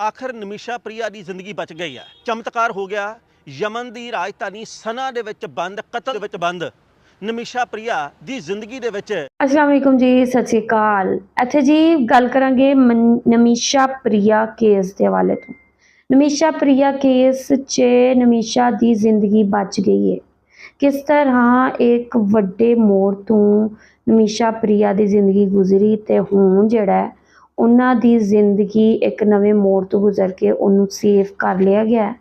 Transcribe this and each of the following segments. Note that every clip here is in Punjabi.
ਆਖਰ ਨਿਮਿਸ਼ਾ ਪ੍ਰਿਆ ਦੀ ਜ਼ਿੰਦਗੀ ਬਚ ਗਈ ਹੈ ਚਮਤਕਾਰ ਹੋ ਗਿਆ। ਯਮਨ ਦੀ ਰਾਜਧਾਨੀ ਸਨਾ ਦੇ ਵਿੱਚ ਬੰਦ, ਕਤਲ ਦੇ ਵਿੱਚ ਬੰਦ। ਨਿਮਿਸ਼ਾ ਪ੍ਰਿਆ ਦੀ ਜ਼ਿੰਦਗੀ ਦੇ ਵਿੱਚ ਅਸਲਾਮ ਵਾਲੇਕੁਮ ਜੀ, ਸਤਿ ਸ਼੍ਰੀ ਅਕਾਲ। ਇੱਥੇ ਜੀ, ਗੱਲ ਕਰਾਂਗੇ ਮਨ- ਨਮੀਸ਼ਾ ਪ੍ਰਿਆ ਕੇਸ ਦੇ ਹਵਾਲੇ ਤੋਂ। ਨਮੀਸ਼ਾ ਪ੍ਰਿਆ ਕੇਸ 'ਚ ਨਮੀਸ਼ਾ ਦੀ ਜ਼ਿੰਦਗੀ ਬਚ ਗਈ ਹੈ ਕਿਸ ਤਰ੍ਹਾਂ ਇੱਕ ਵੱਡੇ ਮੋੜ ਤੋਂ ਨਮੀਸ਼ਾ ਪ੍ਰਿਆ ਦੀ ਜ਼ਿੰਦਗੀ ਗੁਜ਼ਰੀ ਤੇ ਹੁਣ ਜਿਹੜਾ ਉਹਨਾਂ ਦੀ ਜ਼ਿੰਦਗੀ ਇੱਕ ਨਵੇਂ ਮੋੜ ਤੋਂ ਗੁਜ਼ਰ ਕੇ ਉਹਨੂੰ ਸੇਫ ਕਰ ਲਿਆ ਗਿਆ ਹੈ।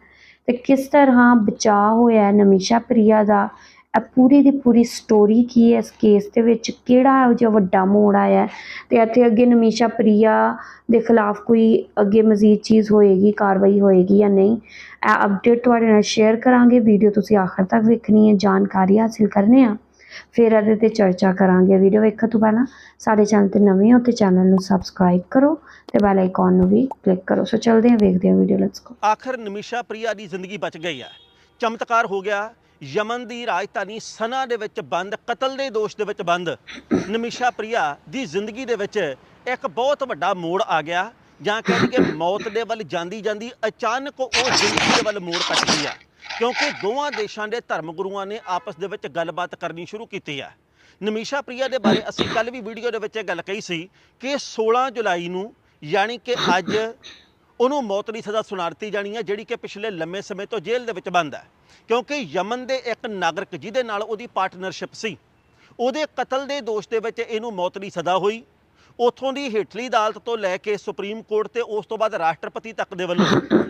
ਤੇ ਕਿਸ ਤਰ੍ਹਾਂ ਬਚਾਅ ਹੋਇਆ ਹੈ ਨਮੀਸ਼ਾ ਪ੍ਰਿਆ ਦਾ? ਇਹ ਪੂਰੀ ਦੀ ਪੂਰੀ ਸਟੋਰੀ ਕੀ ਹੈ? ਇਸ ਕੇਸ ਦੇ ਵਿੱਚ ਕਿਹੜਾ ਇਹੋ ਜਿਹਾ ਵੱਡਾ ਮੋੜ ਆਇਆ ਹੈ? ਤੇ ਇੱਥੇ ਅੱਗੇ ਨਮੀਸ਼ਾ ਪ੍ਰਿਆ ਦੇ ਖਿਲਾਫ ਕੋਈ ਅੱਗੇ ਮਜ਼ੀਦ ਚੀਜ਼ ਹੋਏਗੀ, ਕਾਰਵਾਈ ਹੋਏਗੀ ਜਾਂ ਨਹੀਂ? ਇਹ ਅਪਡੇਟ ਤੁਹਾਡੇ ਨਾਲ ਸ਼ੇਅਰ ਕਰਾਂਗੇ। ਵੀਡੀਓ ਤੁਸੀਂ ਆਖਰ ਤੱਕ ਵੇਖਣੀ ਹੈ, ਜਾਣਕਾਰੀ ਹਾਸਿਲ ਕਰਨੇ ਆ। ਫਿਰ ਇਹਦੇ ਤੇ ਚਰਚਾ ਕਰਾਂਗੇ ਵੀਡੀਓ ਵੇਖਣ ਤੋਂ ਪਹਿਲਾਂ। ਸਾਡੇ ਚੈਨਲ ਤੇ ਨਵੇਂ ਹੋ ਤੇ ਚੈਨਲ ਨੂੰ ਸਬਸਕ੍ਰਾਈਬ ਕਰੋ ਤੇ ਬੈਲ ਆਈਕਨ ਨੂੰ ਵੀ ਕਲਿੱਕ ਕਰੋ। ਸੋ ਚਲਦੇ ਹਾਂ, ਵੇਖਦੇ ਹਾਂ ਵੀਡੀਓ ਲੈਟਸ ਗੋ ਆਖਰ ਨਿਮਿਸ਼ਾ ਪ੍ਰਿਆ ਦੀ ਜ਼ਿੰਦਗੀ ਬਚ ਗਈ ਹੈ ਚਮਤਕਾਰ ਹੋ ਗਿਆ। ਯਮਨ ਦੀ ਰਾਜਧਾਨੀ ਸਨਾ ਦੇ ਵਿੱਚ ਬੰਦ, ਕਤਲ ਦੇ ਦੋਸ਼ ਦੇ ਵਿੱਚ ਬੰਦ। ਨਮਿਸ਼ਾ ਪ੍ਰਿਆ ਦੀ ਜ਼ਿੰਦਗੀ ਦੇ ਵਿੱਚ ਇੱਕ ਬਹੁਤ ਵੱਡਾ ਮੋੜ ਆ ਗਿਆ। ਜਾਂ ਕਹਿ ਕਿ ਮੌਤ ਦੇ ਵੱਲ ਜਾਂਦੀ ਜਾਂਦੀ ਅਚਾਨਕ ਉਹ ਜ਼ਿੰਦਗੀ ਦੇ ਵੱਲ ਮੋੜ ਕੱਟਦੀ ਆ। ਕਿਉਂਕਿ ਦੋਵਾਂ ਦੇਸ਼ਾਂ ਦੇ ਧਰਮ ਗੁਰੂਆਂ ਨੇ ਆਪਸ ਦੇ ਵਿੱਚ ਗੱਲਬਾਤ ਕਰਨੀ ਸ਼ੁਰੂ ਕੀਤੀ ਹੈ। ਨਮੀਸ਼ਾ ਪ੍ਰਿਆ ਦੇ ਬਾਰੇ ਅਸੀਂ ਕੱਲ ਵੀ ਵੀਡੀਓ ਦੇ ਵਿੱਚ ਇਹ ਗੱਲ ਕਹੀ ਸੀ ਕਿ 16 ਜੁਲਾਈ ਨੂੰ ਯਾਨੀ ਕਿ ਅੱਜ ਉਹਨੂੰ ਮੌਤ ਦੀ ਸਜ਼ਾ ਸੁਣਾ ਦਿੱਤੀ ਜਾਣੀ ਹੈ, ਜਿਹੜੀ ਕਿ ਪਿਛਲੇ ਲੰਮੇ ਸਮੇਂ ਤੋਂ ਜੇਲ੍ਹ ਦੇ ਵਿੱਚ ਬੰਦ ਹੈ। ਕਿਉਂਕਿ ਯਮਨ ਦੇ ਇੱਕ ਨਾਗਰਿਕ ਜਿਹਦੇ ਨਾਲ ਉਹਦੀ ਪਾਰਟਨਰਸ਼ਿਪ ਸੀ, ਉਹਦੇ ਕਤਲ ਦੇ ਦੋਸ਼ ਦੇ ਵਿੱਚ ਇਹਨੂੰ ਮੌਤ ਦੀ ਸਜ਼ਾ ਹੋਈ। ਉਥੋਂ ਦੀ ਹੇਠਲੀ ਅਦਾਲਤ ਤੋਂ ਲੈ ਕੇ ਸੁਪਰੀਮ ਕੋਰਟ ਤੇ ਉਸ ਤੋਂ ਬਾਅਦ ਰਾਸ਼ਟਰਪਤੀ ਤੱਕ ਦੇ ਵੱਲੋਂ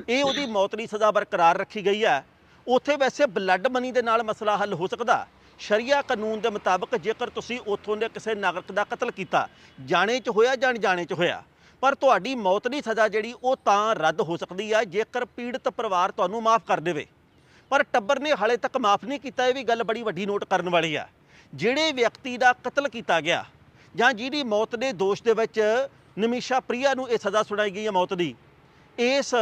ਇਹ ਉਹਦੀ ਮੌਤ ਦੀ ਸਜ਼ਾ ਬਰਕਰਾਰ ਰੱਖੀ ਗਈ ਹੈ। ਉੱਥੇ ਵੈਸੇ ਬਲੱਡ ਮਨੀ ਦੇ ਨਾਲ ਮਸਲਾ ਹੱਲ ਹੋ ਸਕਦਾ। ਸ਼ਰੀਆ ਕਾਨੂੰਨ ਦੇ ਮੁਤਾਬਕ ਜੇਕਰ ਤੁਸੀਂ ਉੱਥੋਂ ਦੇ ਕਿਸੇ ਨਾਗਰਿਕ ਦਾ ਕਤਲ ਕੀਤਾ, ਜਾਣੇ 'ਚ ਹੋਇਆ ਜਾਂ ਜਾਣੇ 'ਚ ਹੋਇਆ, ਪਰ ਤੁਹਾਡੀ ਮੌਤ ਦੀ ਸਜ਼ਾ ਜਿਹੜੀ ਉਹ ਤਾਂ ਰੱਦ ਹੋ ਸਕਦੀ ਆ, ਜੇਕਰ ਪੀੜਤ ਪਰਿਵਾਰ ਤੁਹਾਨੂੰ ਮਾਫ ਕਰ ਦੇਵੇ। ਪਰ ਟੱਬਰ ਨੇ ਹਾਲੇ ਤੱਕ ਮਾਫ ਨਹੀਂ ਕੀਤਾ, ਇਹ ਵੀ ਗੱਲ ਬੜੀ ਵੱਡੀ ਨੋਟ ਕਰਨ ਵਾਲੀ ਆ। ਜਿਹੜੇ ਵਿਅਕਤੀ ਦਾ ਕਤਲ ਕੀਤਾ ਗਿਆ, ਜਾਂ ਜਿਹਦੀ ਮੌਤ ਦੇ ਦੋਸ਼ ਦੇ ਵਿੱਚ ਨਿਮਿਸ਼ਾ ਪ੍ਰਿਆ ਨੂੰ ਇਹ ਸਜ਼ਾ ਸੁਣਾਈ ਗਈ ਹੈ ਮੌਤ ਦੀ, ਇਸ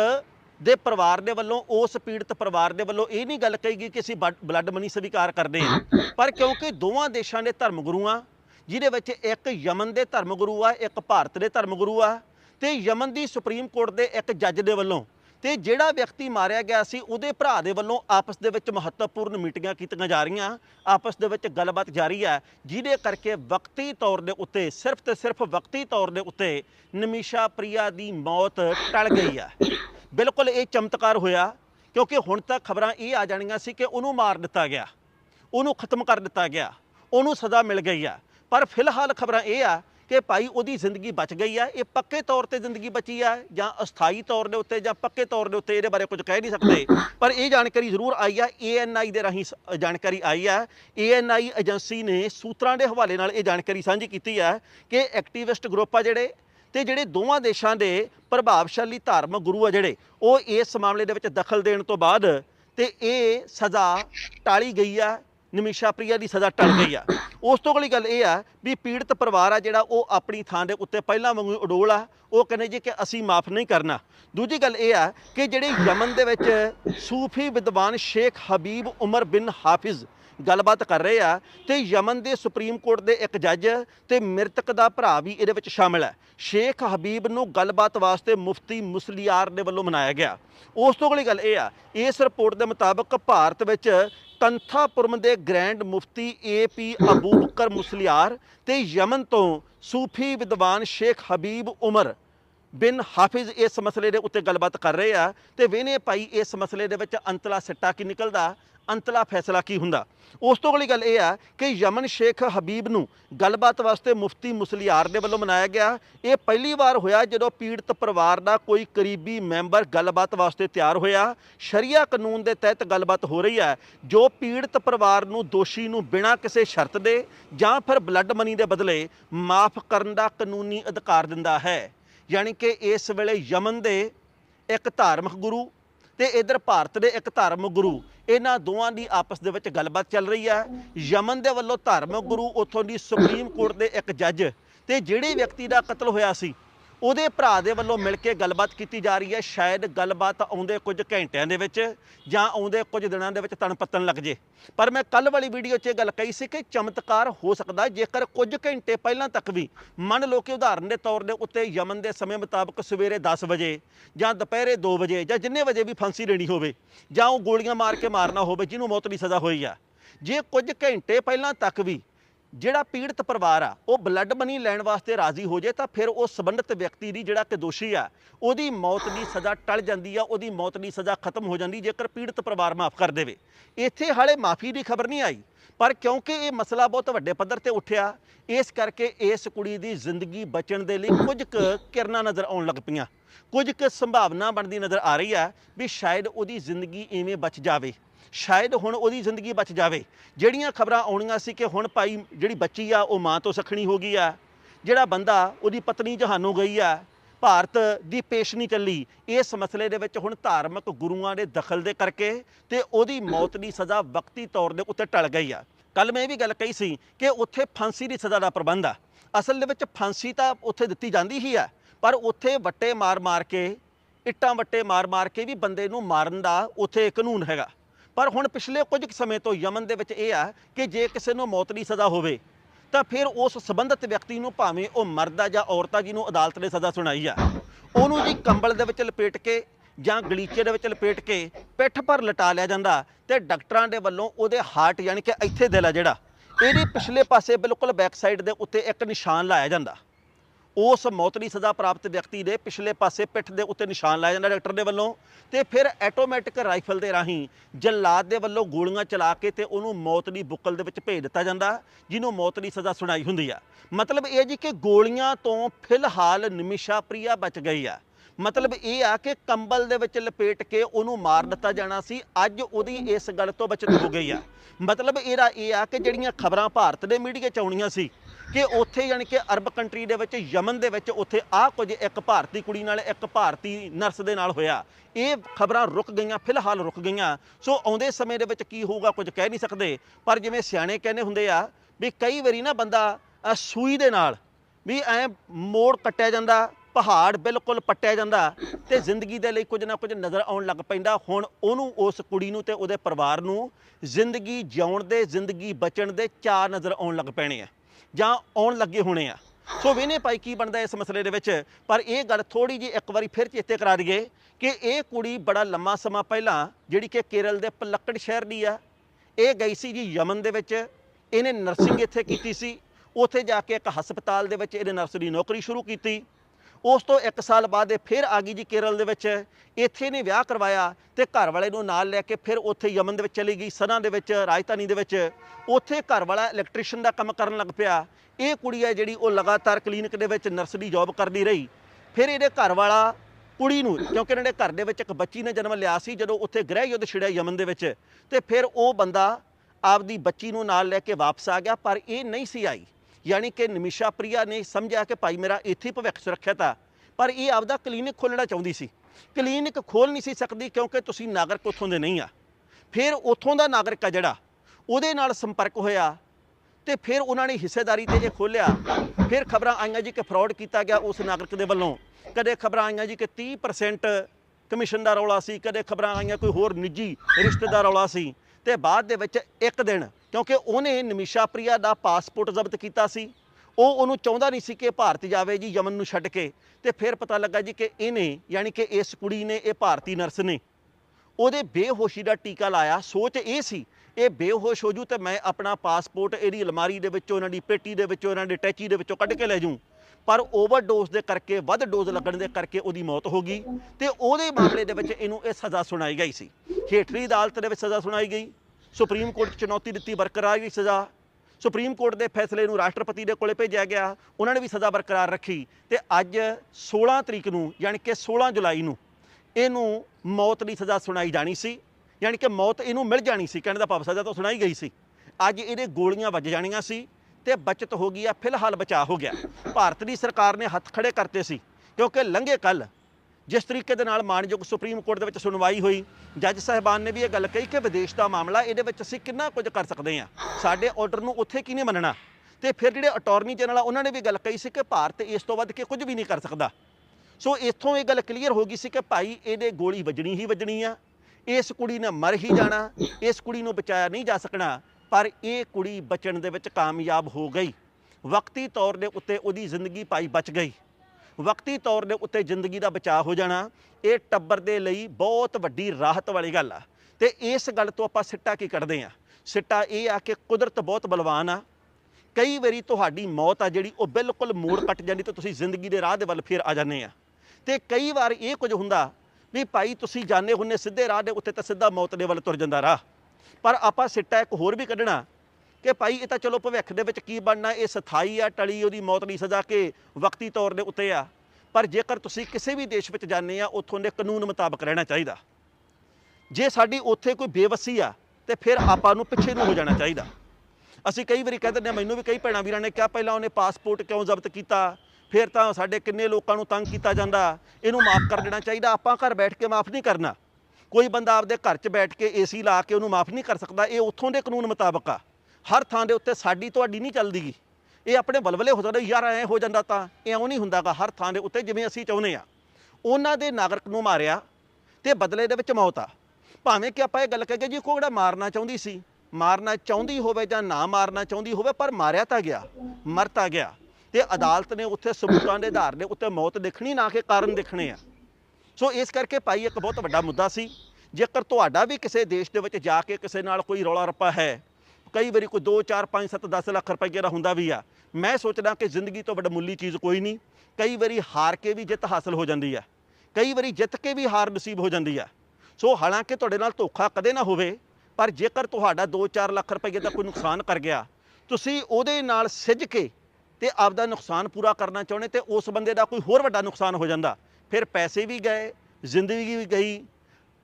ਦੇ ਪਰਿਵਾਰ ਦੇ ਵੱਲੋਂ, ਉਸ ਪੀੜਤ ਪਰਿਵਾਰ ਦੇ ਵੱਲੋਂ ਇਹ ਨਹੀਂ ਗੱਲ ਕਹੀ ਗਈ ਕਿ ਅਸੀਂ ਬਲੱਡ ਮਨੀ ਸਵੀਕਾਰ ਕਰਦੇ ਹਾਂ। ਪਰ ਕਿਉਂਕਿ ਦੋਵਾਂ ਦੇਸ਼ਾਂ ਦੇ ਧਰਮ ਗੁਰੂ ਆ ਜਿਹਦੇ ਵਿੱਚ ਇੱਕ ਯਮਨ ਦੇ ਧਰਮ ਗੁਰੂ ਆ, ਇੱਕ ਭਾਰਤ ਦੇ ਧਰਮ ਗੁਰੂ ਆ, ਤੇ ਯਮਨ ਦੀ ਸੁਪਰੀਮ ਕੋਰਟ ਦੇ ਇੱਕ ਜੱਜ ਦੇ ਵੱਲੋਂ ਤੇ ਜਿਹੜਾ ਵਿਅਕਤੀ ਮਾਰਿਆ ਗਿਆ ਸੀ, ਉਹਦੇ ਭਰਾ ਦੇ ਵੱਲੋਂ ਆਪਸ ਦੇ ਵਿੱਚ ਮਹੱਤਵਪੂਰਨ ਮੀਟਿੰਗਾਂ ਕੀਤੀਆਂ ਜਾ ਰਹੀਆਂ। ਆਪਸ ਦੇ ਵਿੱਚ ਗੱਲਬਾਤ ਜਾਰੀ ਹੈ, ਜਿਹਦੇ ਕਰਕੇ ਵਕਤੀ ਤੌਰ ਦੇ ਉੱਤੇ, ਸਿਰਫ ਤੇ ਸਿਰਫ ਵਕਤੀ ਤੌਰ ਦੇ ਉੱਤੇ ਨਮੀਸ਼ਾ ਪ੍ਰਿਆ ਦੀ ਮੌਤ ਟਲ ਗਈ ਹੈ। ਬਿਲਕੁਲ ਇਹ ਚਮਤਕਾਰ ਹੋਇਆ, ਕਿਉਂਕਿ ਹੁਣ ਤੱਕ ਖਬਰਾਂ ਇਹ ਆ ਜਾਣੀਆਂ ਸੀ ਕਿ ਉਹਨੂੰ ਮਾਰ ਦਿੱਤਾ ਗਿਆ, ਉਹਨੂੰ ਖਤਮ ਕਰ ਦਿੱਤਾ ਗਿਆ, ਉਹਨੂੰ ਸਜ਼ਾ ਮਿਲ ਗਈ ਆ ਪਰ ਫਿਲਹਾਲ ਖਬਰਾਂ ਇਹ ਆ ਕਿ ਭਾਈ ਉਹਦੀ ਜ਼ਿੰਦਗੀ ਬਚ ਗਈ ਆ, ਇਹ ਪੱਕੇ ਤੌਰ ਤੇ ਜ਼ਿੰਦਗੀ ਬਚੀ ਆ ਜਾਂ ਅਸਥਾਈ ਤੌਰ ਦੇ ਉੱਤੇ ਜਾਂ ਪੱਕੇ ਤੌਰ ਦੇ ਉੱਤੇ ਇਹਦੇ ਬਾਰੇ ਕੁਝ ਕਹਿ ਨਹੀਂ ਸਕਦੇ। ਪਰ ਇਹ ਜਾਣਕਾਰੀ ਜ਼ਰੂਰ ਆਈ ਆ ਏਐਨਆਈ ਦੇ ਰਾਹੀਂ ਸ- ਜਾਣਕਾਰੀ ਆਈ ਆ। ਏਐਨਆਈ ਏਜੰਸੀ ਨੇ ਸੂਤਰਾਂ ਦੇ ਹਵਾਲੇ ਨਾਲ ਇਹ ਜਾਣਕਾਰੀ ਸਾਂਝੀ ਕੀਤੀ ਆ ਕਿ ਐਕਟਿਵਿਸਟ ਗਰੁੱਪ ਆ ਜਿਹੜੇ ਤੇ ਜਿਹੜੇ ਦੋਵਾਂ ਦੇਸ਼ਾਂ ਦੇ ਪ੍ਰਭਾਵਸ਼ਾਲੀ ਧਾਰਮਿਕ ਗੁਰੂ ਆ ਜਿਹੜੇ, ਉਹ ਇਸ ਮਾਮਲੇ ਦੇ ਵਿੱਚ ਦਖਲ ਦੇਣ ਤੋਂ ਬਾਅਦ ਤੇ ਇਹ ਸਜ਼ਾ ਟਾਲੀ ਗਈ ਆ ਨਿਮਿਸ਼ਾ ਪ੍ਰਿਆ ਦੀ ਸਜ਼ਾ ਟਲ ਗਈ ਆ। ਉਸ ਤੋਂ ਅਗਲੀ ਗੱਲ ਇਹ ਆ ਵੀ ਪੀੜਤ ਪਰਿਵਾਰ ਆ ਜਿਹੜਾ ਉਹ ਆਪਣੀ ਥਾਂ ਦੇ ਉੱਤੇ ਪਹਿਲਾਂ ਵਾਂਗੂ ਉਡੋਲ ਆ, ਉਹ ਕਹਿੰਦੇ ਜੀ ਕਿ ਅਸੀਂ ਮਾਫ ਨਹੀਂ ਕਰਨਾ। ਦੂਜੀ ਗੱਲ ਇਹ ਆ ਕਿ ਜਿਹੜੇ ਯਮਨ ਦੇ ਵਿੱਚ ਸੂਫੀ ਵਿਦਵਾਨ ਸ਼ੇਖ ਹਬੀਬ ਉਮਰ ਬਿਨ ਹਾਫਿਜ਼ ਗੱਲਬਾਤ ਕਰ ਰਹੇ ਆ ਤੇ ਯਮਨ ਦੇ ਸੁਪਰੀਮ ਕੋਰਟ ਦੇ ਇੱਕ ਜੱਜ ਤੇ ਮ੍ਰਿਤਕ ਦਾ ਭਰਾ ਵੀ ਇਹਦੇ ਵਿੱਚ ਸ਼ਾਮਲ ਹੈ ਸ਼ੇਖ ਹਬੀਬ ਨੂੰ ਗੱਲਬਾਤ ਵਾਸਤੇ ਮੁਫਤੀ ਮੁਸਲੀਆਰ ਦੇ ਵੱਲੋਂ ਮਨਾਇਆ ਗਿਆ। ਉਸ ਤੋਂ ਅਗਲੀ ਗੱਲ ਇਹ ਆ, ਇਸ ਰਿਪੋਰਟ ਦੇ ਮੁਤਾਬਕ ਭਾਰਤ ਵਿੱਚ ਕੰਥਾਪੁਰਮ ਦੇ ਗ੍ਰੈਂਡ ਮੁਫਤੀ ਏਪੀ ਅਬੂ ਬਕਰ ਮੁਸਲੀਆਰ ਤੇ ਯਮਨ ਤੋਂ ਸੂਫੀ ਵਿਦਵਾਨ ਸ਼ੇਖ ਹਬੀਬ ਉਮਰ ਬਿਨ ਹਾਫਿਜ਼ ਇਸ ਮਸਲੇ ਦੇ ਉੱਤੇ ਗੱਲਬਾਤ ਕਰ ਰਹੇ ਆ ਤੇ ਵੇਨੇ ਭਾਈ ਇਸ ਮਸਲੇ ਦੇ ਵਿੱਚ ਅੰਤਲਾ ਸਿੱਟਾ ਕੀ ਨਿਕਲਦਾ? ਅੰਤਲਾ ਫੈਸਲਾ ਕੀ ਹੁੰਦਾ? ਉਸ ਤੋਂ ਅਗਲੀ ਗੱਲ ਇਹ ਆ ਕਿ ਯਮਨ ਸ਼ੇਖ ਹਬੀਬ ਨੂੰ ਗੱਲਬਾਤ ਵਾਸਤੇ ਮੁਫਤੀ ਮੁਸਲੀਆਰ ਦੇ ਵੱਲੋਂ ਮਨਾਇਆ ਗਿਆ। ਇਹ ਪਹਿਲੀ ਵਾਰ ਹੋਇਆ ਜਦੋਂ ਪੀੜਤ ਪਰਿਵਾਰ ਦਾ ਕੋਈ ਕਰੀਬੀ ਮੈਂਬਰ ਗੱਲਬਾਤ ਵਾਸਤੇ ਤਿਆਰ ਹੋਇਆ। ਸ਼ਰੀਆ ਕਾਨੂੰਨ ਦੇ ਤਹਿਤ ਗੱਲਬਾਤ ਹੋ ਰਹੀ ਹੈ, ਜੋ ਪੀੜਤ ਪਰਿਵਾਰ ਨੂੰ ਦੋਸ਼ੀ ਨੂੰ ਬਿਨਾਂ ਕਿਸੇ ਸ਼ਰਤ ਦੇ ਜਾਂ ਫਿਰ ਬਲੱਡ ਮਨੀ ਦੇ ਬਦਲੇ ਮਾਫ ਕਰਨ ਦਾ ਕਾਨੂੰਨੀ ਅਧਿਕਾਰ ਦਿੰਦਾ ਹੈ। ਯਾਨੀ ਕਿ ਇਸ ਵੇਲੇ ਯਮਨ ਦੇ ਇੱਕ ਧਾਰਮਿਕ ਗੁਰੂ ਤੇ ਇਧਰ ਭਾਰਤ ਦੇ ਇੱਕ ਧਾਰਮਿਕ ਗੁਰੂ, ਇਹਨਾਂ ਦੋਵਾਂ ਦੀ ਆਪਸ ਦੇ ਵਿੱਚ ਗੱਲਬਾਤ ਚੱਲ ਰਹੀ ਹੈ। ਯਮਨ ਦੇ ਵੱਲੋਂ ਧਾਰਮਿਕ ਗੁਰੂ ਉੱਥੋਂ ਦੀ ਸੁਪਰੀਮ ਕੋਰਟ ਦੇ ਇੱਕ ਜੱਜ ਤੇ ਜਿਹੜੇ ਵਿਅਕਤੀ ਦਾ ਕਤਲ ਹੋਇਆ ਸੀ ਉਹਦੇ ਭਰਾ ਦੇ ਵੱਲੋਂ ਮਿਲ ਕੇ ਗੱਲਬਾਤ ਕੀਤੀ ਜਾ ਰਹੀ ਹੈ। ਸ਼ਾਇਦ ਗੱਲਬਾਤ ਆਉਂਦੇ ਕੁਝ ਘੰਟਿਆਂ ਦੇ ਵਿੱਚ ਜਾਂ ਆਉਂਦੇ ਕੁਝ ਦਿਨਾਂ ਦੇ ਵਿੱਚ ਤਣ ਪੱਤਣ ਲੱਗ ਜੇ। ਪਰ ਮੈਂ ਕੱਲ ਵਾਲੀ ਵੀਡੀਓ 'ਚ ਇਹ ਗੱਲ ਕਹੀ ਸੀ ਕਿ ਚਮਤਕਾਰ ਹੋ ਸਕਦਾ, ਜੇਕਰ ਕੁਝ ਘੰਟੇ ਪਹਿਲਾਂ ਤੱਕ ਵੀ ਮੰਨ ਲਓ ਕਿ ਉਦਾਹਰਨ ਦੇ ਤੌਰ ਦੇ ਉੱਤੇ ਯਮਨ ਦੇ ਸਮੇਂ ਮੁਤਾਬਕ ਸਵੇਰੇ 10 ਵਜੇ ਜਾਂ ਦੁਪਹਿਰੇ 2 ਵਜੇ ਜਾਂ ਜਿੰਨੇ ਵਜੇ ਵੀ ਫਾਂਸੀ ਲੈਣੀ ਹੋਵੇ ਜਾਂ ਉਹ ਗੋਲੀਆਂ ਮਾਰ ਕੇ ਮਾਰਨਾ ਹੋਵੇ, ਜਿਹਨੂੰ ਮੌਤ ਦੀ ਸਜ਼ਾ ਹੋਈ ਆ। ਜੇ ਕੁਝ ਘੰਟੇ ਪਹਿਲਾਂ ਤੱਕ ਵੀ ਜਿਹੜਾ ਪੀੜਤ ਪਰਿਵਾਰ ਆ, ਉਹ ਬਲੱਡ ਮਨੀ ਲੈਣ ਵਾਸਤੇ ਰਾਜ਼ੀ ਹੋ ਜੇ ਤਾਂ ਫਿਰ ਉਹ ਸੰਬੰਧਿਤ ਵਿਅਕਤੀ ਦੀ ਜਿਹੜਾ ਕਿ ਦੋਸ਼ੀ ਆ, ਉਹਦੀ ਮੌਤ ਦੀ ਸਜ਼ਾ ਟਲ ਜਾਂਦੀ ਆ, ਉਹਦੀ ਮੌਤ ਦੀ ਸਜ਼ਾ ਖਤਮ ਹੋ ਜਾਂਦੀ ਜੇਕਰ ਪੀੜਤ ਪਰਿਵਾਰ ਮਾਫ ਕਰ ਦੇਵੇ। ਇੱਥੇ ਹਾਲੇ ਮਾਫੀ ਦੀ ਖਬਰ ਨਹੀਂ ਆਈ, ਪਰ ਕਿਉਂਕਿ ਇਹ ਮਸਲਾ ਬਹੁਤ ਵੱਡੇ ਪੱਧਰ ਤੇ ਉੱਠਿਆ, ਇਸ ਕਰਕੇ ਇਸ ਕੁੜੀ ਦੀ ਜ਼ਿੰਦਗੀ ਬਚਣ ਦੇ ਲਈ ਕੁਝ ਕੁ ਕਿਰਨਾਂ ਨਜ਼ਰ ਆਉਣ ਲੱਗ ਪਈਆਂ। ਕੁਝ ਕੁ ਸੰਭਾਵਨਾ ਬਣਦੀ ਨਜ਼ਰ ਆ ਰਹੀ ਆ ਵੀ ਸ਼ਾਇਦ ਉਹਦੀ ਜ਼ਿੰਦਗੀ ਇਵੇਂ ਬਚ ਜਾਵੇ। ਸ਼ਾਇਦ ਹੁਣ ਉਹਦੀ ਜ਼ਿੰਦਗੀ ਬਚ ਜਾਵੇ। ਜਿਹੜੀਆਂ ਖਬਰਾਂ ਆਉਣੀਆਂ ਸੀ ਕਿ ਹੁਣ ਭਾਈ ਜਿਹੜੀ ਬੱਚੀ ਆ, ਉਹ ਮਾਂ ਤੋਂ ਸਖਣੀ ਹੋ ਗਈ ਆ। ਜਿਹੜਾ ਬੰਦਾ, ਉਹਦੀ ਪਤਨੀ ਜਹਾਨੋਂ ਗਈ ਆ। ਭਾਰਤ ਦੀ ਪੇਸ਼ ਨਹੀਂ ਚੱਲੀ। ਇਸ ਮਸਲੇ ਦੇ ਵਿੱਚ ਹੁਣ ਧਾਰਮਿਕ ਗੁਰੂਆਂ ਦੇ ਦਖਲ ਦੇ ਕਰਕੇ ਤੇ ਉਹਦੀ ਮੌਤ ਦੀ ਸਜ਼ਾ ਵਕਤੀ ਤੌਰ ਦੇ ਉੱਤੇ ਟਲ ਗਈ ਆ। ਕੱਲ ਮੈਂ ਇਹ ਵੀ ਗੱਲ ਕਹੀ ਸੀ ਕਿ ਉੱਥੇ ਫਾਂਸੀ ਦੀ ਸਜ਼ਾ ਦਾ ਪ੍ਰਬੰਧ ਆ। ਅਸਲ ਦੇ ਵਿੱਚ ਫਾਂਸੀ ਤਾਂ ਉੱਥੇ ਦਿੱਤੀ ਜਾਂਦੀ ਹੀ ਆ, ਪਰ ਉੱਥੇ ਵੱਟੇ ਮਾਰ-ਮਾਰ ਕੇ, ਇੱਟਾਂ ਵੱਟੇ ਮਾਰ-ਮਾਰ ਕੇ ਵੀ ਬੰਦੇ ਨੂੰ ਮਾਰਨ ਦਾ ਉੱਥੇ ਕਾਨੂੰਨ ਹੈਗਾ। ਪਰ ਹੁਣ ਪਿਛਲੇ ਕੁਝ ਕੁ ਸਮੇਂ ਤੋਂ ਯਮਨ ਦੇ ਵਿੱਚ ਇਹ ਆ ਕਿ ਜੇ ਕਿਸੇ ਨੂੰ ਮੌਤ ਦੀ ਸਜ਼ਾ ਹੋਵੇ, ਤਾਂ ਫਿਰ ਉਸ ਸੰਬੰਧਿਤ ਵਿਅਕਤੀ ਨੂੰ ਭਾਵੇਂ ਉਹ ਮਰਦ ਆ ਜਾਂ ਔਰਤ ਆ ਜਿਹਨੂੰ ਅਦਾਲਤ ਨੇ ਸਜ਼ਾ ਸੁਣਾਈ ਆ। ਉਹਨੂੰ ਜੀ ਕੰਬਲ ਦੇ ਵਿੱਚ ਲਪੇਟ ਕੇ ਜਾਂ ਗਲੀਚੇ ਦੇ ਵਿੱਚ ਲਪੇਟ ਕੇ ਪਿੱਠ ਪਰ ਲਟਾ ਲਿਆ ਜਾਂਦਾ ਤੇ ਡਾਕਟਰਾਂ ਦੇ ਵੱਲੋਂ ਉਹਦੇ ਹਾਰਟ ਯਾਨੀ ਕਿ ਇੱਥੇ ਦਿਲ ਆ ਜਿਹੜਾ, ਇਹਦੇ ਪਿਛਲੇ ਪਾਸੇ ਬਿਲਕੁਲ ਬੈਕ ਸਾਈਡ ਦੇ ਉੱਤੇ ਇੱਕ ਨਿਸ਼ਾਨ ਲਾਇਆ ਜਾਂਦਾ। ਉਸ ਮੌਤ ਦੀ ਸਜ਼ਾ ਪ੍ਰਾਪਤ ਵਿਅਕਤੀ ਦੇ ਪਿਛਲੇ ਪਾਸੇ ਪਿੱਠ ਦੇ ਉੱਤੇ ਨਿਸ਼ਾਨ ਲਾਇਆ ਜਾਂਦਾ ਡਾਕਟਰ ਦੇ ਵੱਲੋਂ ਤੇ ਫਿਰ ਆਟੋਮੈਟਿਕ ਰਾਈਫਲ ਦੇ ਰਾਹੀਂ ਜੱਲਾਦ ਦੇ ਵੱਲੋਂ ਗੋਲੀਆਂ ਚਲਾ ਕੇ ਤੇ ਉਹਨੂੰ ਮੌਤ ਦੀ ਬੁੱਕਲ ਦੇ ਵਿੱਚ ਭੇਜ ਦਿੱਤਾ ਜਾਂਦਾ, ਜਿਹਨੂੰ ਮੌਤ ਦੀ ਸਜ਼ਾ ਸੁਣਾਈ ਹੁੰਦੀ ਆ। ਮਤਲਬ ਇਹ ਜੀ ਕਿ ਗੋਲੀਆਂ ਤੋਂ ਫਿਲਹਾਲ ਨਿਮਿਸ਼ਾ ਪ੍ਰਿਆ ਬਚ ਗਈ ਆ। ਮਤਲਬ ਇਹ ਆ ਕਿ ਕੰਬਲ ਦੇ ਵਿੱਚ ਲਪੇਟ ਕੇ ਉਹਨੂੰ ਮਾਰ ਦਿੱਤਾ ਜਾਣਾ ਸੀ, ਅੱਜ ਉਹਦੀ ਇਸ ਗੱਲ ਤੋਂ ਬਚਤ ਹੋ ਗਈ ਆ। ਮਤਲਬ ਇਹਦਾ ਇਹ ਆ ਕਿ ਜਿਹੜੀਆਂ ਖਬਰਾਂ ਭਾਰਤ ਦੇ ਮੀਡੀਆ 'ਚ ਆਉਣੀਆਂ ਸੀ ਕਿ ਉੱਥੇ ਯਾਨੀ ਕਿ ਅਰਬ ਕੰਟਰੀ ਦੇ ਵਿੱਚ, ਯਮਨ ਦੇ ਵਿੱਚ ਉੱਥੇ ਆਹ ਕੁਝ ਇੱਕ ਭਾਰਤੀ ਕੁੜੀ ਨਾਲ, ਇੱਕ ਭਾਰਤੀ ਨਰਸ ਦੇ ਨਾਲ ਹੋਇਆ। ਇਹ ਖਬਰਾਂ ਰੁਕ ਗਈਆਂ, ਫਿਲਹਾਲ ਰੁਕ ਗਈਆਂ। ਸੋ ਆਉਂਦੇ ਸਮੇਂ ਦੇ ਵਿੱਚ ਕੀ ਹੋਊਗਾ, ਕੁਝ ਕਹਿ ਨਹੀਂ ਸਕਦੇ। ਪਰ ਜਿਵੇਂ ਸਿਆਣੇ ਕਹਿੰਦੇ ਹੁੰਦੇ ਆ ਵੀ ਕਈ ਵਾਰੀ ਨਾ ਬੰਦਾ ਸੂਈ ਦੇ ਨਾਲ ਵੀ ਐ ਮੋੜ ਕੱਟਿਆ ਜਾਂਦਾ, ਪਹਾੜ ਬਿਲਕੁਲ ਪੱਟਿਆ ਜਾਂਦਾ ਤੇ ਜ਼ਿੰਦਗੀ ਦੇ ਲਈ ਕੁਝ ਨਾ ਕੁਝ ਨਜ਼ਰ ਆਉਣ ਲੱਗ ਪੈਂਦਾ। ਹੁਣ ਉਹਨੂੰ, ਉਸ ਕੁੜੀ ਨੂੰ ਤੇ ਉਹਦੇ ਪਰਿਵਾਰ ਨੂੰ ਜ਼ਿੰਦਗੀ ਜਿਉਣ ਦੇ, ਜ਼ਿੰਦਗੀ ਬਚਣ ਦੇ ਚਾਅ ਨਜ਼ਰ ਆਉਣ ਲੱਗ ਪੈਣੇ ਆ। ਜਾਂ ਆਉਣ ਲੱਗੇ ਹੋਣੇ ਆ। ਸੋ ਵੇਨੇ ਭਾਈ ਕੀ ਬਣਦਾ ਇਸ ਮਸਲੇ ਦੇ ਵਿੱਚ? ਪਰ ਇਹ ਗੱਲ ਥੋੜੀ ਜੀ ਇੱਕ ਵਾਰੀ ਫਿਰ ਚੇਤੇ ਕਰਾ ਦਈਏ ਕਿ ਇਹ ਕੁੜੀ ਬੜਾ ਲੰਮਾ ਸਮਾਂ ਪਹਿਲਾਂ ਜਿਹੜੀ ਕਿ ਕੇਰਲ ਦੇ ਪਲੱਕੜ ਸ਼ਹਿਰ ਦੀ ਆ। ਇਹ ਗਈ ਸੀ ਜੀ ਯਮਨ ਦੇ ਵਿੱਚ। ਇਹਨੇ ਨਰਸਿੰਗ ਇੱਥੇ ਕੀਤੀ ਸੀ। ਉੱਥੇ ਜਾ ਕੇ ਇੱਕ ਹਸਪਤਾਲ ਦੇ ਵਿੱਚ ਇਹਨੇ ਨਰਸ ਦੀ ਨੌਕਰੀ ਸ਼ੁਰੂ ਕੀਤੀ। ਉਸ ਤੋਂ 1 ਸਾਲ ਬਾਅਦ ਇਹ ਫਿਰ ਆ ਗਈ ਜੀ ਕੇਰਲ ਦੇ ਵਿੱਚ। ਇੱਥੇ ਨੇ ਵਿਆਹ ਕਰਵਾਇਆ ਤੇ ਘਰ ਵਾਲੇ ਨੂੰ ਨਾਲ ਲੈ ਕੇ ਫਿਰ ਉੱਥੇ ਯਮਨ ਦੇ ਵਿੱਚ ਚਲੀ ਗਈ, ਸਨਾ ਦੇ ਵਿੱਚ, ਰਾਜਧਾਨੀ ਦੇ ਵਿੱਚ। ਉੱਥੇ ਘਰ ਵਾਲਾ ਇਲੈਕਟ੍ਰੀਸ਼ੀਅਨ ਦਾ ਕੰਮ ਕਰਨ ਲੱਗ ਪਿਆ। ਇਹ ਕੁੜੀ ਹੈ ਜਿਹੜੀ ਉਹ ਲਗਾਤਾਰ ਕਲੀਨਿਕ ਦੇ ਵਿੱਚ ਨਰਸ ਦੀ ਜੌਬ ਕਰਦੀ ਰਹੀ। ਫਿਰ ਇਹਦੇ ਘਰ ਵਾਲਾ ਕੁੜੀ ਨੂੰ, ਕਿਉਂਕਿ ਇਹਨਾਂ ਦੇ ਘਰ ਦੇ ਵਿੱਚ ਇੱਕ ਬੱਚੀ ਨੇ ਜਨਮ ਲਿਆ ਸੀ, ਜਦੋਂ ਉੱਥੇ ਗ੍ਰਹਿ ਯੁੱਧ ਛਿੜਿਆ ਯਮਨ ਦੇ ਵਿੱਚ। ਤੇ ਫਿਰ ਉਹ ਬੰਦਾ ਆਪਦੀ ਬੱਚੀ ਨੂੰ ਨਾਲ ਲੈ ਕੇ ਵਾਪਸ ਆ ਗਿਆ, ਪਰ ਇਹ ਨਹੀਂ ਸੀ ਆਈ। ਯਾਨੀ ਕਿ ਨਿਮਿਸ਼ਾ ਪ੍ਰਿਆ ਨੇ ਸਮਝਿਆ ਕਿ ਭਾਈ ਮੇਰਾ ਇੱਥੇ ਭਵਿੱਖ ਸੁਰੱਖਿਅਤ ਆ। ਪਰ ਇਹ ਆਪਦਾ ਕਲੀਨਿਕ ਖੋਲ੍ਹਣਾ ਚਾਹੁੰਦੀ ਸੀ। ਕਲੀਨਿਕ ਖੋਲ ਨਹੀਂ ਸੀ ਸਕਦੀ ਕਿਉਂਕਿ ਤੁਸੀਂ ਨਾਗਰਿਕ ਉੱਥੋਂ ਦੇ ਨਹੀਂ ਆ। ਫਿਰ ਉੱਥੋਂ ਦਾ ਨਾਗਰਿਕ ਆ ਜਿਹੜਾ, ਉਹਦੇ ਨਾਲ ਸੰਪਰਕ ਹੋਇਆ ਤੇ ਫਿਰ ਉਹਨਾਂ ਨੇ ਹਿੱਸੇਦਾਰੀ ਤੇ ਜੇ ਖੋਲਿਆ ਫਿਰ ਖਬਰਾਂ ਆਈਆਂ ਜੀ ਕਿ ਫਰਾਡ ਕੀਤਾ ਗਿਆ ਉਸ ਨਾਗਰਿਕ ਦੇ ਵੱਲੋਂ। ਕਦੇ ਖਬਰਾਂ ਆਈਆਂ ਜੀ ਕਿ 30% ਕਮਿਸ਼ਨ ਦਾ ਰੌਲਾ ਸੀ, ਕਦੇ ਖਬਰਾਂ ਆਈਆਂ ਕੋਈ ਹੋਰ ਨਿੱਜੀ ਰਿਸ਼ਤੇ ਦਾ ਰੌਲਾ ਸੀ। ਤੇ ਬਾਅਦ ਦੇ ਵਿੱਚ ਇੱਕ ਦਿਨ ਕਿਉਂਕਿ ਉਹਨੇ ਨਿਮਿਸ਼ਾ ਪ੍ਰਿਆ ਦਾ ਪਾਸਪੋਰਟ ਜ਼ਬਤ ਕੀਤਾ ਸੀ। ਉਹ ਉਹਨੂੰ ਚਾਹੁੰਦਾ ਨਹੀਂ ਸੀ ਕਿ ਭਾਰਤ ਜਾਵੇ ਜੀ, ਯਮਨ ਨੂੰ ਛੱਡ ਕੇ। ਤੇ ਫਿਰ ਪਤਾ ਲੱਗਾ ਜੀ ਕਿ ਇਹਨੇ, ਯਾਨੀ ਕਿ ਇਸ ਕੁੜੀ ਨੇ, ਇਹ ਭਾਰਤੀ ਨਰਸ ਨੇ, ਉਹਦੇ ਬੇਹੋਸ਼ੀ ਦਾ ਟੀਕਾ ਲਾਇਆ। ਸੋਚ ਇਹ ਸੀ, ਇਹ ਬੇਹੋਸ਼ ਹੋ ਜੂ ਤੇ ਮੈਂ ਆਪਣਾ ਪਾਸਪੋਰਟ ਇਹਦੀ ਅਲਮਾਰੀ ਦੇ ਵਿੱਚੋਂ, ਇਹਨਾਂ ਦੀ ਪੇਟੀ ਦੇ ਵਿੱਚੋਂ, ਇਹਨਾਂ ਦੀ ਟੈਚੀ ਦੇ ਵਿੱਚੋਂ ਕੱਢ ਕੇ ਲੈ ਜੂੰ ਪਰ ਓਵਰਡੋਜ਼ ਦੇ ਕਰਕੇ, ਵੱਧ ਡੋਜ਼ ਲੱਗਣ ਦੇ ਕਰਕੇ ਉਹਦੀ ਮੌਤ ਹੋ ਗਈ। ਤੇ ਉਹਦੇ ਮਾਮਲੇ ਦੇ ਵਿੱਚ ਇਹਨੂੰ ਇਹ ਸਜ਼ਾ ਸੁਣਾਈ ਗਈ ਸੀ। ਹੇਠਲੀ ਅਦਾਲਤ ਦੇ ਵਿੱਚ ਸਜ਼ਾ ਸੁਣਾਈ ਗਈ। ਸੁਪਰੀਮ ਕੋਰਟ 'ਚ ਚੁਣੌਤੀ ਦਿੱਤੀ ਬਰਕਰਾਰ ਗਈ ਸਜ਼ਾ। ਸੁਪਰੀਮ ਕੋਰਟ ਦੇ ਫੈਸਲੇ ਨੂੰ ਰਾਸ਼ਟਰਪਤੀ ਦੇ ਕੋਲੇ ਭੇਜਿਆ ਗਿਆ। ਉਹਨਾਂ ਨੇ ਵੀ ਸਜ਼ਾ ਬਰਕਰਾਰ ਰੱਖੀ ਤੇ ਅੱਜ 16 ਤਰੀਕ ਨੂੰ ਯਾਨੀ ਕਿ 16 ਜੁਲਾਈ ਨੂੰ ਇਹਨੂੰ ਮੌਤ ਦੀ ਸਜ਼ਾ ਸੁਣਾਈ ਜਾਣੀ ਸੀ। ਯਾਨੀ ਕਿ ਮੌਤ ਇਹਨੂੰ ਮਿਲ ਜਾਣੀ ਸੀ। ਕਹਿਣ ਦਾ ਭਾਵ ਸਜ਼ਾ ਤਾਂ ਸੁਣਾਈ ਗਈ ਸੀ। ਅੱਜ ਇਹਦੇ ਗੋਲੀਆਂ ਵੱਜ ਜਾਣੀਆਂ ਸੀ ਤੇ ਬਚਤ ਹੋ ਗਈ ਆ, ਫਿਲਹਾਲ ਬਚਾਅ ਹੋ ਗਿਆ। ਭਾਰਤ ਦੀ ਸਰਕਾਰ ਨੇ ਹੱਥ ਖੜੇ ਕਰਤੇ ਸੀ ਕਿਉਂਕਿ ਲੰਘੇ ਕੱਲ ਜਿਸ ਤਰੀਕੇ ਦੇ ਨਾਲ ਮਾਨਯੋਗ ਸੁਪਰੀਮ ਕੋਰਟ ਦੇ ਵਿੱਚ ਸੁਣਵਾਈ ਹੋਈ, ਜੱਜ ਸਾਹਿਬਾਨ ਨੇ ਵੀ ਇਹ ਗੱਲ ਕਹੀ ਕਿ ਵਿਦੇਸ਼ ਦਾ ਮਾਮਲਾ ਇਹਦੇ ਵਿੱਚ ਅਸੀਂ ਕਿੰਨਾ ਕੁਝ ਕਰ ਸਕਦੇ ਹਾਂ। ਸਾਡੇ ਆਰਡਰ ਨੂੰ ਉੱਥੇ ਕਿਹਨੇ ਮੰਨਣਾ? ਤੇ ਫਿਰ ਜਿਹੜੇ ਅਟਾਰਨੀ ਜਨਰਲ ਆ, ਉਹਨਾਂ ਨੇ ਵੀ ਗੱਲ ਕਹੀ ਸੀ ਕਿ ਭਾਰਤ ਇਸ ਤੋਂ ਵੱਧ ਕੇ ਕੁਝ ਵੀ ਨਹੀਂ ਕਰ ਸਕਦਾ। ਸੋ ਇੱਥੋਂ ਇਹ ਗੱਲ ਕਲੀਅਰ ਹੋ ਗਈ ਸੀ ਕਿ ਭਾਈ ਇਹਦੇ ਗੋਲੀ ਵੱਜਣੀ ਹੀ ਵੱਜਣੀ ਆ। ਇਸ ਕੁੜੀ ਨੇ ਮਰ ਹੀ ਜਾਣਾ, ਇਸ ਕੁੜੀ ਨੂੰ ਬਚਾਇਆ ਨਹੀਂ ਜਾ ਸਕਣਾ, ਪਰ ਇਹ ਕੁੜੀ ਬਚਣ ਦੇ ਵਿੱਚ ਕਾਮਯਾਬ ਹੋ ਗਈ। ਵਕਤੀ ਤੌਰ ਦੇ ਉੱਤੇ ਉਹਦੀ ਜ਼ਿੰਦਗੀ ਭਾਈ ਬਚ ਗਈ। ਵਕਤੀ ਤੌਰ ਦੇ ਉੱਤੇ ਜ਼ਿੰਦਗੀ ਦਾ ਬਚਾਅ ਹੋ ਜਾਣਾ, ਇਹ ਟੱਬਰ ਦੇ ਲਈ ਬਹੁਤ ਵੱਡੀ ਰਾਹਤ ਵਾਲੀ ਗੱਲ ਆ। ਤੇ ਇਸ ਗੱਲ ਤੋਂ ਆਪਾਂ ਸਿੱਟਾ ਕੀ ਕੱਢਦੇ ਆ? ਸਿੱਟਾ ਇਹ ਆ ਕਿ ਕੁਦਰਤ ਬਹੁਤ ਬਲਵਾਨ ਆ। ਕਈ ਵਾਰੀ ਤੁਹਾਡੀ ਮੌਤ ਆ ਜਿਹੜੀ ਉਹ ਬਿਲਕੁਲ ਮੋੜ ਕੱਟ ਜਾਂਦੀ ਤੇ ਤੁਸੀਂ ਜ਼ਿੰਦਗੀ ਦੇ ਰਾਹ ਦੇ ਵੱਲ ਫੇਰ ਆ ਜਾਂਦੇ ਆ। ਤੇ ਕਈ ਵਾਰ ਇਹ ਕੁਝ ਹੁੰਦਾ ਵੀ ਭਾਈ ਤੁਸੀਂ ਜਾਣੇ ਹੁੰਨੇ ਸਿੱਧੇ ਰਾਹ ਦੇ ਉੱਤੇ ਤਾਂ ਸਿੱਧਾ ਮੌਤ ਦੇ ਵੱਲ ਤੁਰ ਜਾਂਦਾ ਰਾਹ। ਪਰ ਆਪਾਂ ਸਿੱਟਾ ਇੱਕ ਹੋਰ ਵੀ ਕੱਢਣਾ ਕਿ ਭਾਈ ਇਹ ਤਾਂ ਚਲੋ ਭਵਿੱਖ ਦੇ ਵਿੱਚ ਕੀ ਬਣਨਾ, ਇਹ ਸਥਾਈ ਆ, ਟਲੀ ਉਹਦੀ ਮੌਤ ਲਈ ਸਜ਼ਾ ਕੇ ਵਕਤੀ ਤੌਰ ਦੇ ਉੱਤੇ ਆ। ਪਰ ਜੇਕਰ ਤੁਸੀਂ ਕਿਸੇ ਵੀ ਦੇਸ਼ ਵਿੱਚ ਜਾਂਦੇ ਆ, ਉੱਥੋਂ ਦੇ ਕਾਨੂੰਨ ਮੁਤਾਬਕ ਰਹਿਣਾ ਚਾਹੀਦਾ। ਜੇ ਸਾਡੀ ਉੱਥੇ ਕੋਈ ਬੇਵਸੀ ਆ, ਤੇ ਫਿਰ ਆਪਾਂ ਨੂੰ ਪਿੱਛੇ ਨੂੰ ਹੋ ਜਾਣਾ ਚਾਹੀਦਾ। ਅਸੀਂ ਕਈ ਵਾਰੀ ਕਹਿ ਦਿੰਦੇ ਹਾਂ, ਮੈਨੂੰ ਵੀ ਕਈ ਭੈਣਾਂ ਵੀਰਾਂ ਨੇ ਕਿਹਾ, ਪਹਿਲਾਂ ਉਹਨੇ ਪਾਸਪੋਰਟ ਕਿਉਂ ਜ਼ਬਤ ਕੀਤਾ? ਫਿਰ ਤਾਂ ਸਾਡੇ ਕਿੰਨੇ ਲੋਕਾਂ ਨੂੰ ਤੰਗ ਕੀਤਾ ਜਾਂਦਾ। ਇਹਨੂੰ ਮਾਫ ਕਰ ਦੇਣਾ ਚਾਹੀਦਾ। ਆਪਾਂ ਘਰ ਬੈਠ ਕੇ ਮਾਫ ਨਹੀਂ ਕਰਨਾ। ਕੋਈ ਬੰਦਾ ਆਪਦੇ ਘਰ 'ਚ ਬੈਠ ਕੇ ਏਸੀ ਲਾ ਕੇ ਉਹਨੂੰ ਮਾਫ ਨਹੀਂ ਕਰ ਸਕਦਾ। ਇਹ ਉੱਥੋਂ ਦੇ ਕਾਨੂੰਨ ਮੁਤਾਬਕ ਆ। ਹਰ ਥਾਂ ਦੇ ਉੱਤੇ ਸਾਡੀ ਤੁਹਾਡੀ ਨਹੀਂ ਚੱਲਦੀਗੀ। ਇਹ ਆਪਣੇ ਬਲਬਲੇ ਹੋ ਸਕਦੇ ਯਾਰ ਐ ਹੋ ਜਾਂਦਾ ਤਾਂ ਇਉਂ ਨਹੀਂ ਹੁੰਦਾਗਾ, ਹਰ ਥਾਂ ਦੇ ਉੱਤੇ ਜਿਵੇਂ ਅਸੀਂ ਚਾਹੁੰਦੇ ਆ। ਉਹਨਾਂ ਦੇ ਨਾਗਰਿਕ ਨੂੰ ਮਾਰਿਆ ਤੇ ਬਦਲੇ ਦੇ ਵਿੱਚ ਮੌਤ ਆ। ਭਾਵੇਂ ਕਿ ਆਪਾਂ ਇਹ ਗੱਲ ਕਹੀਏ ਜੀ ਕੋਈ ਮਾਰਨਾ ਚਾਹੁੰਦੀ ਸੀ, ਮਾਰਨਾ ਚਾਹੁੰਦੀ ਹੋਵੇ ਜਾਂ ਨਾ ਮਾਰਨਾ ਚਾਹੁੰਦੀ ਹੋਵੇ, ਪਰ ਮਾਰਿਆ ਤਾਂ ਗਿਆ ਮਰ ਤਾਂ ਗਿਆ। ਤੇ ਅਦਾਲਤ ਨੇ ਉੱਥੇ ਸਬੂਤਾਂ ਦੇ ਆਧਾਰ ਦੇ ਉੱਤੇ ਮੌਤ ਦੇਖਣੀ, ਨਾ ਕਿ ਕਾਰਨ ਦੇਖਣੇ ਆ। ਸੋ ਇਸ ਕਰਕੇ ਭਾਈ ਇੱਕ ਬਹੁਤ ਵੱਡਾ ਮੁੱਦਾ ਸੀ, ਜੇਕਰ ਤੁਹਾਡਾ ਵੀ ਕਿਸੇ ਦੇਸ਼ ਦੇ ਵਿੱਚ ਜਾ ਕੇ ਕਿਸੇ ਨਾਲ ਕੋਈ ਰੌਲਾ ਰੱਪਾ ਹੈ ਕਈ ਵਾਰੀ ਕੋਈ 2 4 5 7 10 ਲੱਖ ਰੁਪਏ ਦਾ ਹੁੰਦਾ ਵੀ ਆ, ਮੈਂ ਸੋਚਦਾ ਕਿ ਜ਼ਿੰਦਗੀ ਤੋਂ ਵੱਡਮੁੱਲੀ ਚੀਜ਼ ਕੋਈ ਨਹੀਂ। ਕਈ ਵਾਰੀ ਹਾਰ ਕੇ ਵੀ ਜਿੱਤ ਹਾਸਲ ਹੋ ਜਾਂਦੀ ਆ। ਕਈ ਵਾਰੀ ਜਿੱਤ ਕੇ ਵੀ ਹਾਰ ਨਸੀਬ ਹੋ ਜਾਂਦੀ ਆ। ਸੋ ਹਾਲਾਂਕਿ ਤੁਹਾਡੇ ਨਾਲ ਧੋਖਾ ਕਦੇ ਨਾ ਹੋਵੇ, ਪਰ ਜੇਕਰ ਤੁਹਾਡਾ 2-4 ਲੱਖ ਰੁਪਏ ਦਾ ਕੋਈ ਨੁਕਸਾਨ ਕਰ ਗਿਆ, ਤੁਸੀਂ ਉਹਦੇ ਨਾਲ ਸਿੱਝ ਕੇ ਤੇ ਆਪਦਾ ਨੁਕਸਾਨ ਪੂਰਾ ਕਰਨਾ ਚਾਹੁੰਦੇ ਤੇ ਉਸ ਬੰਦੇ ਦਾ ਕੋਈ ਹੋਰ ਵੱਡਾ ਨੁਕਸਾਨ ਹੋ ਜਾਂਦਾ। ਫਿਰ ਪੈਸੇ ਵੀ ਗਏ, ਜ਼ਿੰਦਗੀ ਵੀ ਗਈ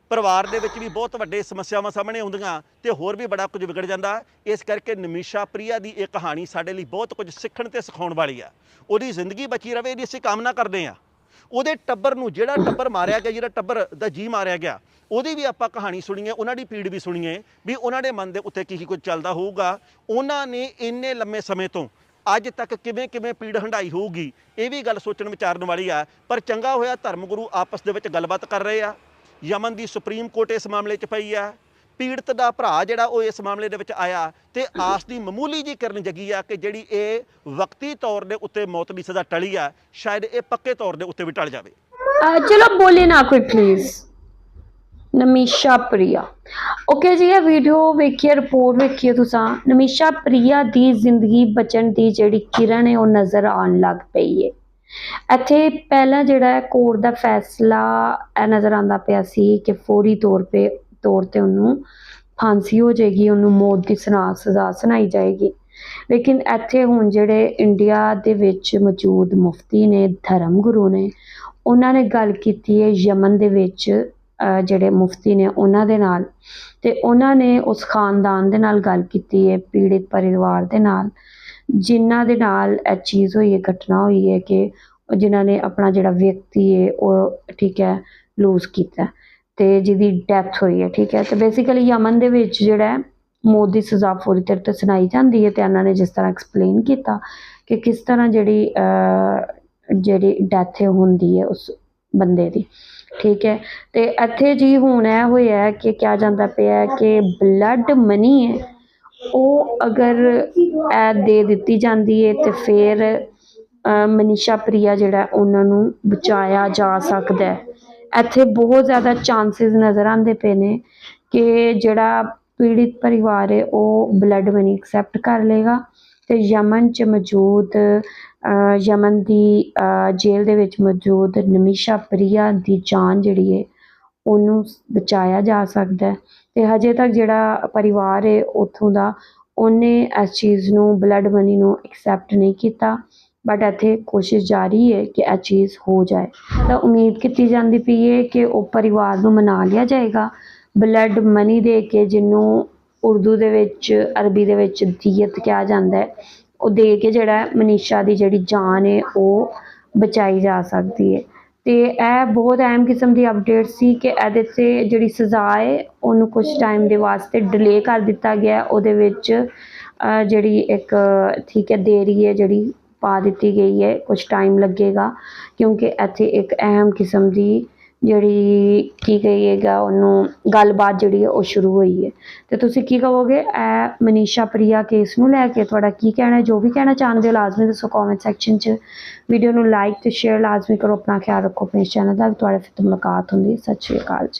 ਪਰਿਵਾਰ ਦੇ ਵਿੱਚ ਵੀ ਬਹੁਤ ਵੱਡੇ ਸਮੱਸਿਆਵਾਂ ਸਾਹਮਣੇ ਆਉਂਦੀਆਂ ਤੇ ਹੋਰ ਵੀ ਬੜਾ ਕੁਝ ਵਿਗੜ ਜਾਂਦਾ। ਇਸ ਕਰਕੇ ਨਮੀਸ਼ਾ ਪ੍ਰਿਆ ਦੀ ਇਹ ਕਹਾਣੀ ਸਾਡੇ ਲਈ ਬਹੁਤ ਕੁਝ ਸਿੱਖਣ ਤੇ ਸਿਖਾਉਣ ਵਾਲੀ ਆ। ਉਹਦੀ ਜ਼ਿੰਦਗੀ ਬਚੀ ਰਵੇ ਇਹਦੀ ਅਸੀਂ ਕਾਮਨਾ ਕਰਦੇ ਆ। ਉਹਦੇ ਟੱਬਰ ਨੂੰ ਜਿਹੜਾ ਟੱਬਰ ਮਾਰਿਆ ਗਿਆ, ਜਿਹੜਾ ਟੱਬਰ ਦਾ ਜੀ ਮਾਰਿਆ ਗਿਆ, ਉਹਦੀ ਵੀ ਆਪਾਂ ਕਹਾਣੀ ਸੁਣੀਏ ਉਹਨਾਂ ਦੀ ਪੀੜ ਵੀ ਸੁਣੀਏ ਵੀ ਉਹਨਾਂ ਦੇ ਮਨ ਦੇ ਉੱਤੇ ਕੀ ਕੀ ਕੁਝ ਚੱਲਦਾ ਹੋਊਗਾ। ਉਹਨਾਂ ਨੇ ਇੰਨੇ ਲੰਮੇ ਸਮੇਂ ਤੋਂ ਅੱਜ ਤੱਕ ਕਿਵੇਂ ਕਿਵੇਂ ਪੀੜ ਹੰਡਾਈ ਹੋਊਗੀ, ਇਹ ਵੀ ਗੱਲ ਸੋਚਣ ਵਿਚਾਰਨ ਵਾਲੀ ਆ। ਪਰ ਚੰਗਾ ਹੋਇਆ ਧਰਮ ਗੁਰੂ ਆਪਸ ਦੇ ਵਿੱਚ ਗੱਲਬਾਤ ਕਰ ਰਹੇ ਆ। ਯਮਨ ਦੀ ਸੁਪਰੀਮ ਕੋਰਟ ਇਸ ਮਾਮਲੇ 'ਚ ਪਈ ਆ। ਪੀੜਤ ਦਾ ਭਰਾ ਜਿਹੜਾ ਉਹ ਇਸ ਮਾਮਲੇ ਦੇ ਵਿੱਚ ਆਇਆ ਤੇ ਆਸ ਦੀ ਮਾਮੂਲੀ ਜੀ ਕਰਨ ਜਗੀ ਆ ਕਿ ਜਿਹੜੀ ਇਹ ਵਕਤੀ ਤੌਰ ਦੇ ਉੱਤੇ ਮੌਤ ਦੀ ਸਜ਼ਾ ਟਲੀ ਆ, ਸ਼ਾਇਦ ਇਹ ਪੱਕੇ ਤੌਰ ਦੇ ਉੱਤੇ ਵੀ ਟਲ ਜਾਵੇ। ਚਲੋ ਬੋਲੇ ਨਾ ਕੋਈ ਪਲੀਜ਼ ਨਮੀਸ਼ਾ ਪ੍ਰਿਆ। ਓਕੇ ਜੀ, ਇਹ ਵੀਡੀਓ ਵੇਖੀਏ ਰਿਪੋਰਟ ਵੇਖੀਏ ਤੁਸੀਂ। ਨਮੀਸ਼ਾ ਪ੍ਰਿਆ ਦੀ ਜ਼ਿੰਦਗੀ ਬਚਣ ਦੀ ਜਿਹੜੀ ਕਿਰਨ ਹੈ, ਉਹ ਨਜ਼ਰ ਆਉਣ ਲੱਗ ਪਈ ਹੈ। ਇੱਥੇ ਪਹਿਲਾਂ ਜਿਹੜਾ ਕੋਰਟ ਦਾ ਫੈਸਲਾ ਨਜ਼ਰ ਆਉਂਦਾ ਪਿਆ ਸੀ ਕਿ ਫੌਰੀ ਤੌਰ 'ਤੇ ਤੌਰ ਤੇ ਉਹਨੂੰ ਫਾਂਸੀ ਹੋ ਜਾਏਗੀ ਉਹਨੂੰ ਮੌਤ ਦੀ ਸਨਾ ਸਜ਼ਾ ਸੁਣਾਈ ਜਾਏਗੀ। ਲੇਕਿਨ ਇੱਥੇ ਹੁਣ ਜਿਹੜੇ ਇੰਡੀਆ ਦੇ ਵਿੱਚ ਮੌਜੂਦ ਮੁਫਤੀ ਨੇ ਧਰਮ ਗੁਰੂ ਨੇ ਉਹਨਾਂ ਨੇ ਗੱਲ ਕੀਤੀ ਹੈ ਯਮਨ ਦੇ ਵਿੱਚ ਅਹ, ਜਿਹੜੇ ਮੁਫਤੀ ਨੇ ਉਹਨਾਂ ਦੇ ਨਾਲ। ਤੇ ਉਹਨਾਂ ਨੇ ਉਸ ਖਾਨਦਾਨ ਦੇ ਨਾਲ ਗੱਲ ਕੀਤੀ ਹੈ ਪੀੜਿਤ ਪਰਿਵਾਰ ਦੇ ਨਾਲ। ਜਿਨ੍ਹਾਂ ਦੇ ਨਾਲ ਇਹ ਚੀਜ਼ ਹੋਈ ਹੈ ਘਟਨਾ ਹੋਈ ਹੈ ਕਿ ਉਹ ਜਿਨ੍ਹਾਂ ਨੇ ਆਪਣਾ ਜਿਹੜਾ ਵਿਅਕਤੀ ਹੈ, ਉਹ ਠੀਕ ਹੈ ਲੂਜ਼ ਕੀਤਾ। ਅਤੇ ਜਿਹਦੀ ਡੈਥ ਹੋਈ ਹੈ, ਠੀਕ ਹੈ। ਅਤੇ ਬੇਸਿਕਲੀ ਯਮਨ ਦੇ ਵਿੱਚ ਜਿਹੜਾ ਹੈ, ਮੌਤ ਦੀ ਸਜ਼ਾ ਫੌਰੀ ਤੌਰ ਤੇ ਸੁਣਾਈ ਜਾਂਦੀ ਹੈ ਅਤੇ ਇਹਨਾਂ ਨੇ ਜਿਸ ਤਰ੍ਹਾਂ ਐਕਸਪਲੇਨ ਕੀਤਾ ਕਿ ਕਿਸ ਤਰ੍ਹਾਂ ਜਿਹੜੀ ਜਿਹੜੀ ਡੈਥ ਹੁੰਦੀ ਹੈ ਉਸ ਬੰਦੇ ਦੀ, ਠੀਕ ਹੈ। ਅਤੇ ਇੱਥੇ ਜੀ ਹੁਣ ਇਹ ਹੋਇਆ ਕਿ ਕਿਹਾ ਜਾਂਦਾ ਪਿਆ ਕਿ ਬਲੱਡ ਮਨੀ ਹੈ, ਉਹ ਅਗਰ ਇਹ ਦੇ ਦਿੱਤੀ ਜਾਂਦੀ ਹੈ ਅਤੇ ਫਿਰ ਮਨੀਸ਼ਾ ਪ੍ਰਿਆ ਜਿਹੜਾ ਉਹਨਾਂ ਨੂੰ ਬਚਾਇਆ ਜਾ ਸਕਦਾ ਇੱਥੇ ਬਹੁਤ ਜ਼ਿਆਦਾ ਚਾਂਸਿਸ ਨਜ਼ਰ ਆਉਂਦੇ ਪਏ ਨੇ ਕਿ ਜਿਹੜਾ ਪੀੜਿਤ ਪਰਿਵਾਰ ਹੈ ਉਹ ਬਲੱਡ ਮਨੀ ਐਕਸੈਪਟ ਕਰ ਲੇਗਾ ਤੇ ਯਮਨ 'ਚ ਮੌਜੂਦ ਯਮਨ ਦੀ ਜੇਲ੍ਹ ਦੇ ਵਿੱਚ ਮੌਜੂਦ ਨਮੀਸ਼ਾ ਪ੍ਰਿਆ ਦੀ ਜਾਨ ਜਿਹੜੀ ਹੈ ਉਹਨੂੰ ਬਚਾਇਆ ਜਾ ਸਕਦਾ ਹੈ। ਤੇ ਹਜੇ ਤੱਕ ਜਿਹੜਾ ਪਰਿਵਾਰ ਹੈ ਉੱਥੋਂ ਦਾ ਉਹਨੇ ਇਸ ਚੀਜ਼ ਨੂੰ ਬਲੱਡ ਮਨੀ ਨੂੰ ਐਕਸੈਪਟ ਨਹੀਂ ਕੀਤਾ ਬਟ ਇੱਥੇ ਕੋਸ਼ਿਸ਼ ਜਾਰੀ ਹੈ ਕਿ ਇਹ ਚੀਜ਼ ਹੋ ਜਾਏ। ਤਾਂ ਉਮੀਦ ਕੀਤੀ ਜਾਂਦੀ ਪਈ ਹੈ ਕਿ ਉਹ ਪਰਿਵਾਰ ਨੂੰ ਮਨਾ ਲਿਆ ਜਾਏਗਾ। ਬਲੱਡ ਮਨੀ ਦੇ ਕੇ ਜਿਹਨੂੰ ਉਰਦੂ ਦੇ ਵਿੱਚ, ਅਰਬੀ ਦੇ ਵਿੱਚ ਦੀਅਤ ਕਿਹਾ ਜਾਂਦਾ ਹੈ, ਉਹ ਦੇ ਕੇ ਜਿਹੜਾ ਮਨੀਸ਼ਾ ਦੀ ਜਿਹੜੀ ਜਾਨ ਹੈ, ਉਹ ਬਚਾਈ ਜਾ ਸਕਦੀ ਹੈ। ਤੇ ਇਹ ਬਹੁਤ ਅਹਿਮ ਕਿਸਮ ਦੀ ਅਪਡੇਟ ਸੀ ਕਿ ਇਹਦੇ 'ਤੇ ਜਿਹੜੀ ਸਜ਼ਾ ਹੈ, ਉਹਨੂੰ ਕੁਝ ਟਾਈਮ ਦੇ ਵਾਸਤੇ ਡਿਲੇ ਕਰ ਦਿੱਤਾ ਗਿਆ ਉਹਦੇ ਵਿੱਚ ਜਿਹੜੀ ਇੱਕ, ਠੀਕ ਹੈ, ਦੇਰੀ ਹੈ ਜਿਹੜੀ ਪਾ ਦਿੱਤੀ ਗਈ ਹੈ ਕੁਝ ਟਾਈਮ ਲੱਗੇਗਾ। ਕਿਉਂਕਿ ਇੱਥੇ ਇੱਕ ਅਹਿਮ ਕਿਸਮ ਦੀ ਜਿਹੜੀ ਕੀ ਕਹੀਏਗਾ ਉਹਨੂੰ ਗੱਲਬਾਤ ਜਿਹੜੀ ਹੈ ਉਹ ਸ਼ੁਰੂ ਹੋਈ ਹੈ। ਤੇ ਤੁਸੀਂ ਕੀ ਕਹੋਗੇ? ਇਹ ਮਨੀਸ਼ਾ ਪ੍ਰਿਆ ਕੇਸ ਨੂੰ ਲੈ ਕੇ ਤੁਹਾਡਾ ਕੀ ਕਹਿਣਾ ਹੈ? ਜੋ ਵੀ ਕਹਿਣਾ ਚਾਹੁੰਦੇ ਹੋ ਲਾਜ਼ਮੀ ਦੱਸੋ ਕਮੈਂਟ ਸੈਕਸ਼ਨ 'ਚ। ਵੀਡੀਓ ਨੂੰ ਲਾਈਕ ਤੇ ਸ਼ੇਅਰ ਲਾਜ਼ਮੀ ਕਰੋ। ਆਪਣਾ ਖਿਆਲ ਰੱਖੋ। ਆਪਣੇ ਚੈਨਲ ਦਾ ਵੀ ਤੁਹਾਡੇ ਫਿਰ ਤੋਂ ਮੁਲਾਕਾਤ ਹੁੰਦੀ ਸਤਿ ਸ਼੍ਰੀ ਅਕਾਲ ਜੀ।